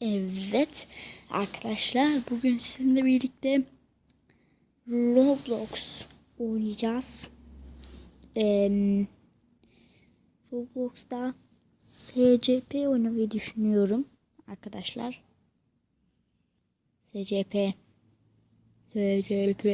Evet arkadaşlar bugün sizinle birlikte Roblox oynayacağız. Ee, Roblox'ta SCP oynamayı düşünüyorum arkadaşlar. SCP SCP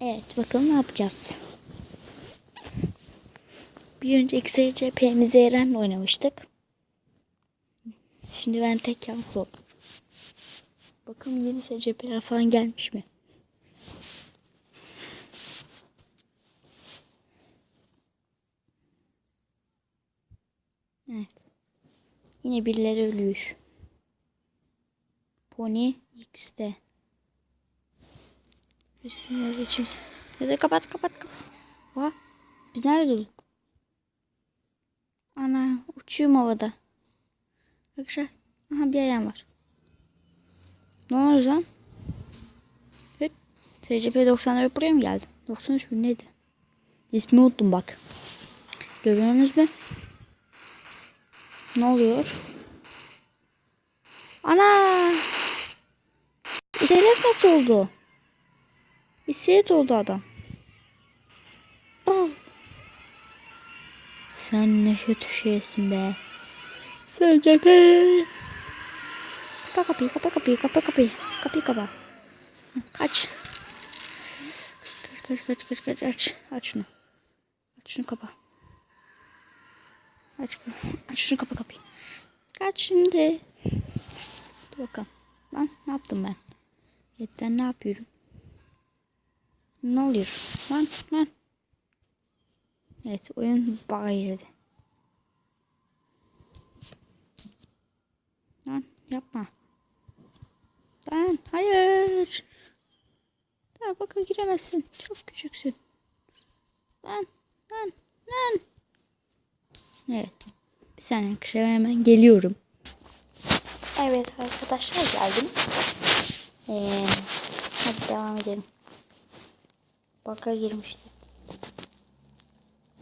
Evet bakalım ne yapacağız. Bir önceki SCP'mizi Eren'le oynamıştık. Şimdi ben tek yalnız oldum. Bakalım yeni SCP'ler falan gelmiş mi? Evet. Yine birileri ölüyor. Pony X'de. Üstüne yazı Ya da kapat kapat kapat. Oha. Biz nerede durduk? Ana uçuyorum havada. Arkadaşlar. Aha bir ayağım var. Ne oluyor lan? Evet. TCP 94 buraya mı geldi? 93 mü neydi? İsmi unuttum bak. Görüyorsunuz mu? Ne oluyor? Ana! İskelet nasıl oldu? İskelet oldu adam. Aa. Sen ne kötü şeysin be. SCP. Kapa kapıyı, kapa kapıyı, kapa kapıyı. Kapıyı kapa. Kaç. Kaç, kaç, kaç, kaç, aç. Aç şunu. Aç şunu kapa. Aç, aç şunu kapa kapıyı. Kaç şimdi. Dur bakalım. Lan ne yaptım ben? Evet ne yapıyorum? Ne oluyor? Lan lan. Evet oyun bug'a girdi. Lan yapma. Lan hayır. Daha baka giremezsin. Çok küçüksün. Lan lan lan. Evet. Bir saniye arkadaşlar hemen geliyorum. Evet arkadaşlar geldim. Ee, hadi devam edelim. Baka girmişti.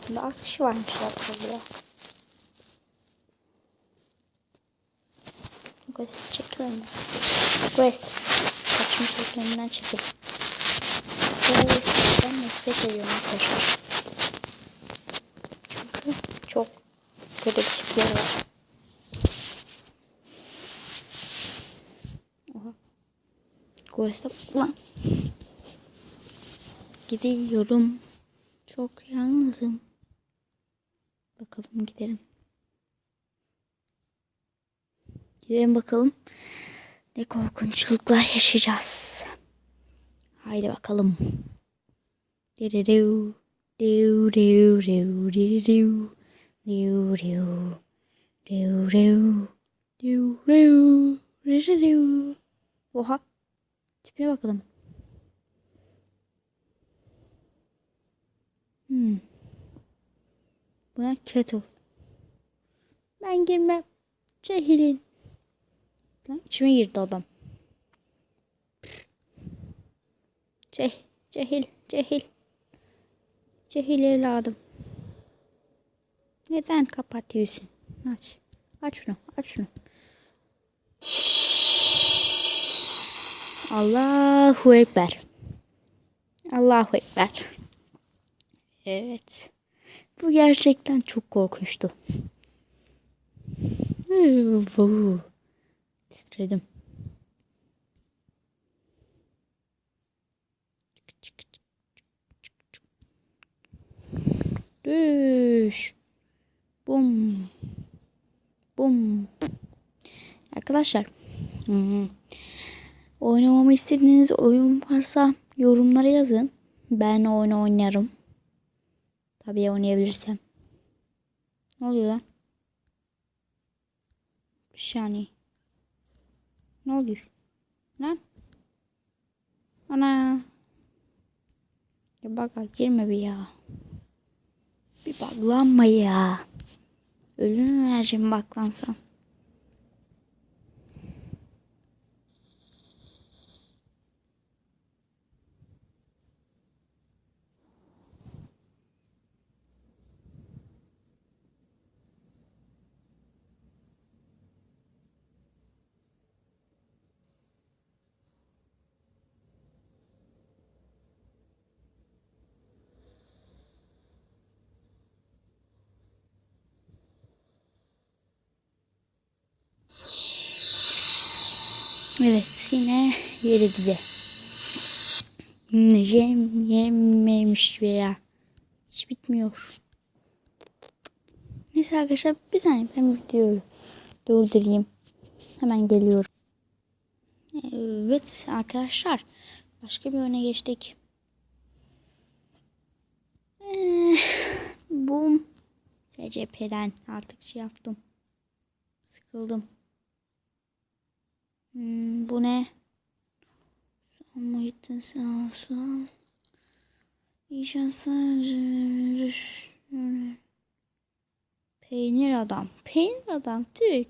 Şimdi az kişi varmış ya. Quest çekil önünden. Quest. Kaçmış ekranından çekil. Quest'ten nefret ediyorum arkadaşlar. Çünkü çok kötü bir tipleri var. Quest'e lan. Gidiyorum. Çok yalnızım. Bakalım gidelim. Gidelim bakalım. Ne korkunçluklar yaşayacağız. Haydi bakalım. Diu diu diu diu diu diu diu diu diu diu diu diu diu Oha. Tipine bakalım. Hmm. Buna kettle. Ben girmem. Cehilin. Lan içime girdi adam. Ceh, cehil, cehil. Cehil evladım. Neden kapatıyorsun? Aç. Aç şunu, aç şunu. Allahu Ekber. Allahu Ekber. Evet. Bu gerçekten çok korkunçtu. Titredim. Düş. Bum. Bum. Arkadaşlar. Hmm. Oynamamı istediğiniz oyun varsa yorumlara yazın. Ben oyunu oynarım. Tabii oynayabilirsem. Ne oluyor lan? Bir saniye. Ne oluyor? Lan? Ana. Ya bak girme bir ya. Bir baklanma ya. Ölüm vereceğim baklansan. Evet yine yeri bize. Yem yememiş veya hiç bitmiyor. Neyse arkadaşlar bir saniye ben videoyu durdurayım. Hemen geliyorum. Evet arkadaşlar başka bir öne geçtik. Ee, bu SCP'den artık şey yaptım. Sıkıldım. Hmm, bu ne? Muhittin sağ olsun. İnşaatlar Peynir adam. Peynir adam. Türk.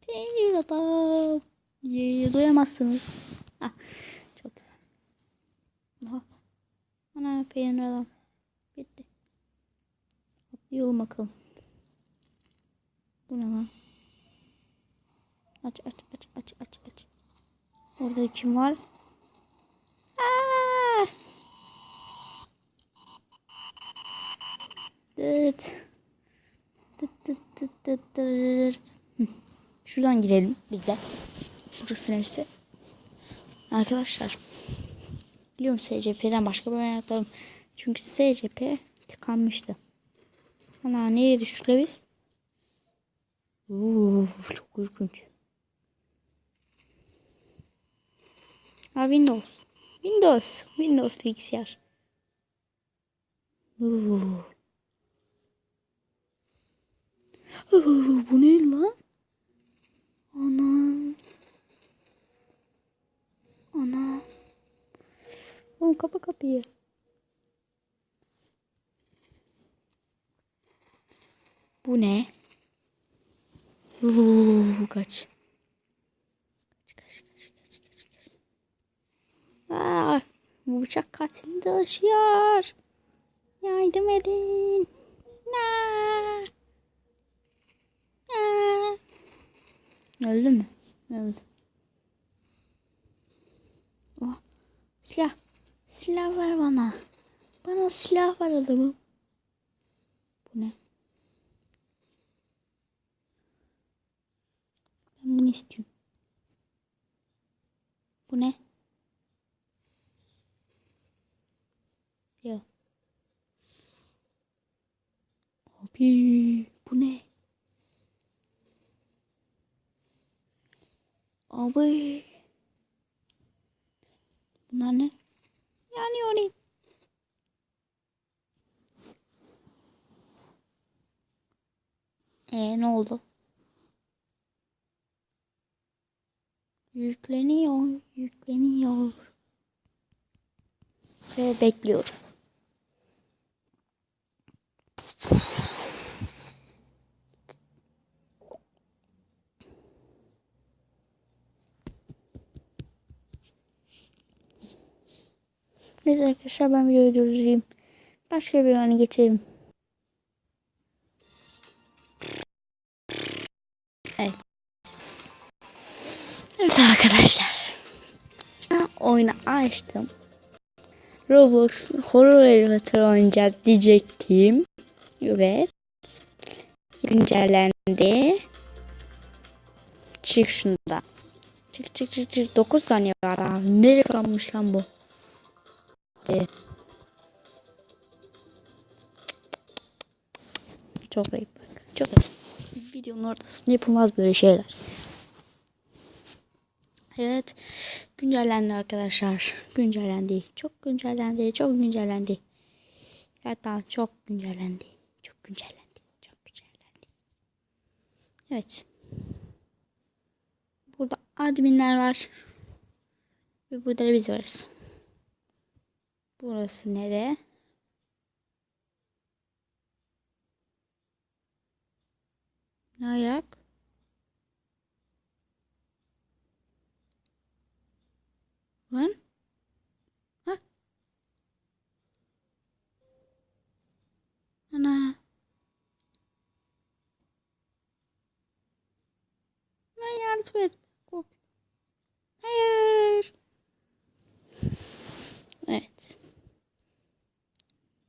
Peynir adam. Ye, doyamazsınız. Ah, çok güzel. Aha. Ana peynir adam. Bitti. Atlayalım bakalım. Bu ne lan? Aç aç aç aç aç aç. Orada kim var? Aa! Dıt. Dıt dıt dıt dıt. Şuradan girelim biz de. Burası neresi? Arkadaşlar. Biliyorum SCP'den başka bir oynaklarım. Çünkü SCP tıkanmıştı. Ana nereye düştük biz? Oo, çok ürkünç. Ha Windows. Windows. Windows bilgisayar. Oo. Oo, bu ne lan? Ana. Ana. Oğlum kapa kapıyı. Bu ne? Oo, kaç kaç kaç kaç kaç kaç. Aa, bu bıçak katilini taşıyor. Yardım edin. Na. Na. Öldü mü? Öldü. Oh. Silah. Silah ver bana. Bana silah ver adamım. Bu ne? Ben bunu istiyorum. Bu ne? Ya. Abi bu ne? Abi. Bunlar ne? Yanıyor. E ne oldu? Yükleniyor, yükleniyor. Ve bekliyorum. Neyse arkadaşlar ben videoyu durdurayım. Başka bir yana geçelim. Evet. Evet arkadaşlar. Oyunu açtım. Roblox Horror Elevator oynayacağız diyecektim. Evet. Güncellendi. Çık şundan. Çık çık çık çık. 9 saniye var abi. Nereye kalmış lan bu? Hadi. Çok ayıp. Çok ayıp. Videonun ortasında yapılmaz böyle şeyler. Evet. Güncellendi arkadaşlar. Güncellendi. Çok güncellendi. Çok güncellendi. Hatta çok güncellendi. Güncellendi. Çok güncellendi. Evet. Burada adminler var. Ve burada da biz varız. Burası nere? Ne ayak? Lan? Ha? Ana. Lan yardım. Hayır. Evet.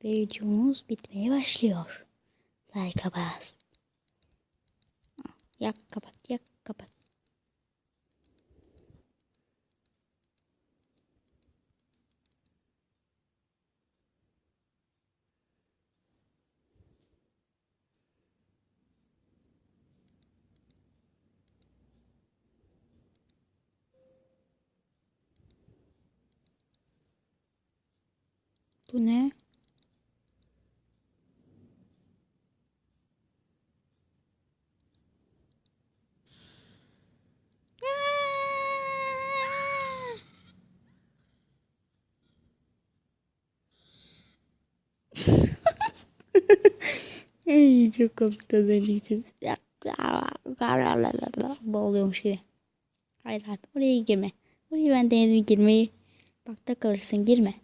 Videomuz bitmeye başlıyor. Like'a bas. Yak kapat yak kapat. Bu ne? Ay çok komik az önce Boğuluyormuş gibi. Hayır hayır oraya girme. Oraya ben denedim girmeyi. Bakta kalırsın girme.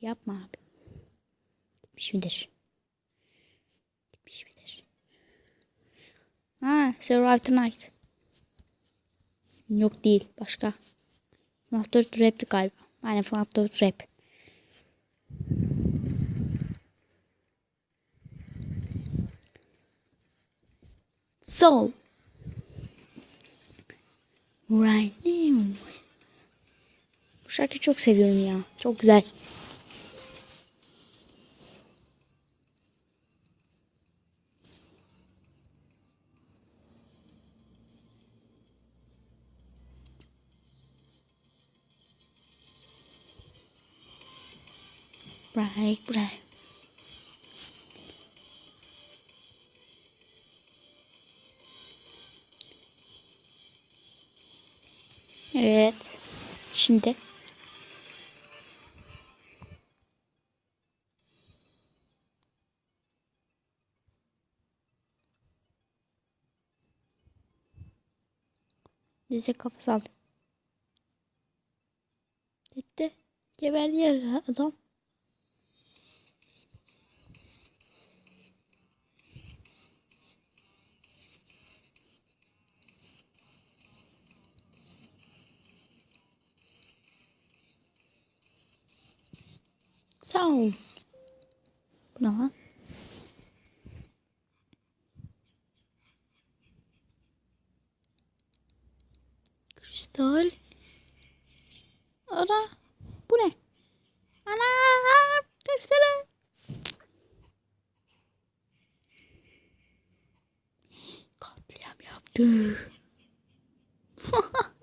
Yapma abi. Gitmiş midir? Gitmiş midir? Ha Survive Tonight. Yok değil başka. FNAF 4 Rap'ti galiba. Aynen FNAF 4 Rap. So. Right now. Bu şarkıyı çok seviyorum ya. Çok güzel. Break, break. Evet. Şimdi. Dize kafa saldı. Gitti. Geberdi ya adam. Sağ ol. Bu ne lan? Kristal. Ana. Bu ne? Ana. Testere. Katliam yaptı.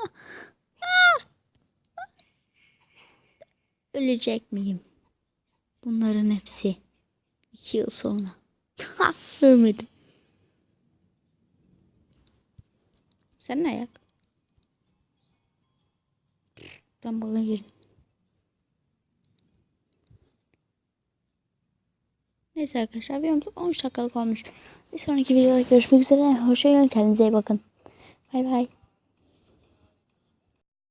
Ölecek miyim? Bunların hepsi iki yıl sonra. Ölmedim. Sen ne ayak? Ben bana girdim. Neyse arkadaşlar videomuz 13 dakikalık olmuş. Bir sonraki videoda görüşmek üzere. Hoşçakalın. Kendinize iyi bakın. Bay bay.